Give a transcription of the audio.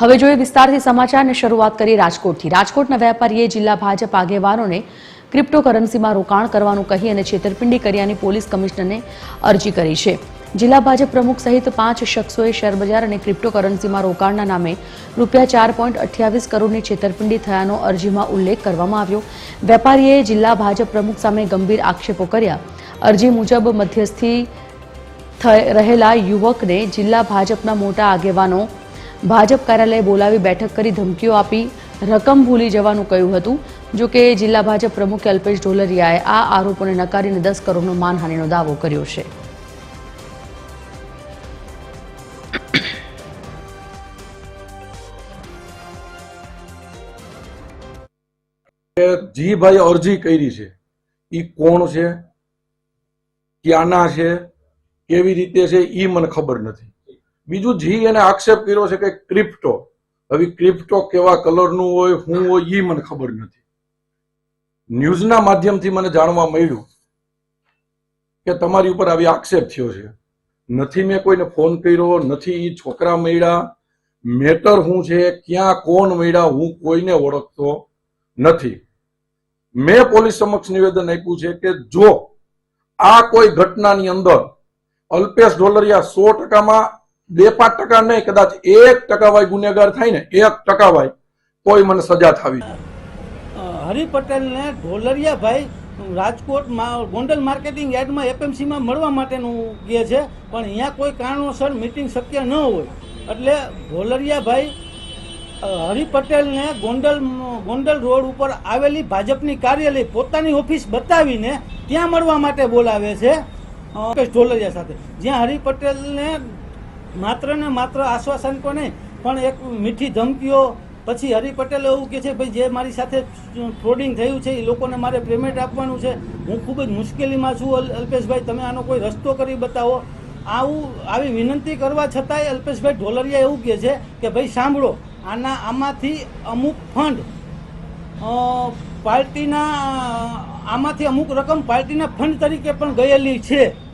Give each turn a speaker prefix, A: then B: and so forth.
A: હવે જોઈએ વિસ્તારથી સમાચારની શરૂઆત કરીએ રાજકોટથી. રાજકોટના વેપારીએ જિલ્લા ભાજપ આગેવાનોને ક્રિપ્ટોકરન્સીમાં રોકાણ કરવાનું કહી અને છેતરપિંડી કર્યાની પોલીસ કમિશનરને અરજી કરી છે. જિલ્લા ભાજપ પ્રમુખ સહિત પાંચ શખ્સોએ શેરબજાર અને ક્રિપ્ટોકરન્સીમાં રોકાણના નામે રૂપિયા ચાર પોઈન્ટ અઠ્યાવીસ કરોડની છેતરપિંડી થયાનો અરજીમાં ઉલ્લેખ કરવામાં આવ્યો. વેપારીએ જિલ્લા ભાજપ પ્રમુખ સામે ગંભીર આક્ષેપો કર્યા. અરજી મુજબ મધ્યસ્થી રહેલા યુવકને જિલ્લા ભાજપના મોટા આગેવાનો ભાજપ કાર્યાલય બોલાવી બેઠક કરી ધમકીઓ આપી રકમ ભૂલી જવાનું કહ્યું હતું. જો કે જિલ્લા ભાજપ પ્રમુખ અલ્પેશ ઢોલરિયાએ આ આરોપોને નકારીને દસ કરોડનો માનહાનિનો દાવો કર્યો છે.
B: જીભાઈ અરજી કરી છે એ કોણ છે, ક્યાંના છે, કેવી રીતે છે એ મને ખબર નથી. બીજું જી એને આક્ષેપ કર્યો છે કે ક્રિપ્ટો હવે ક્રિપ્ટો કેવા કલરનું હોય, શું હોય એ મને ખબર નથી. ન્યૂઝના માધ્યમથી મને જાણવા મળ્યું કે તમારી ઉપર આવી આક્ષેપ થયો છે. નથી મેં કોઈને ફોન કર્યો, નથી એ છોકરા મળ્યા. મેટર શું છે, ક્યાં કોણ મળ્યા, હું કોઈને ઓળખતો નથી. મેં પોલીસ સમક્ષ નિવેદન આપ્યું છે કે જો આ કોઈ ઘટનાની અંદર અલ્પેશ ઢોલરિયા સો ટકામાં બે પાંચ ટકા નહીં, કદાચ એક ટકા વાય ગુનેગાર થાય ને, એક ટકા વાય તોય મને સજા થવી
C: હરિ પટેલને ઢોલરિયાભાઈ રાજકોટમાં, ગોંડલ માર્કેટિંગ યાર્ડમાં એપીએમસીમાં મળવા માટેનું કહે છે, પણ અહીંયા કોઈ કારણોસર મિટિંગ શક્ય ન હોય. એટલે ઢોલરિયાભાઈ હરિ પટેલને ગોંડલ ગોંડલ રોડ ઉપર આવેલી ભાજપની કાર્યાલય પોતાની ઓફિસ બતાવીને ત્યાં મળવા માટે બોલાવે છે ઢોલરિયા સાથે. જ્યાં હરિ પટેલને માત્ર ને માત્ર આશ્વાસન કો નહીં, પણ એક મીઠી ધમકીઓ, પછી હરિ પટેલ એવું કે છે, ભાઈ, જે મારી સાથે ફ્રોડિંગ થયું છે, એ લોકોને મારે પેમેન્ટ આપવાનું છે. હું ખૂબ જ મુશ્કેલીમાં છું, અલ- અલ્પેશભાઈ, તમે આનો કોઈ રસ્તો કરી બતાવો. આવું, આવી વિનંતી કરવા છતાંય અલ્પેશભાઈ ઢોલરિયા એવું કહે છે કે, ભાઈ, સાંભળો, આના, આમાંથી અમુક ફંડ પાર્ટીના, આમાંથી અમુક રકમ પાર્ટીના ફંડ તરીકે પણ ગયેલી છે.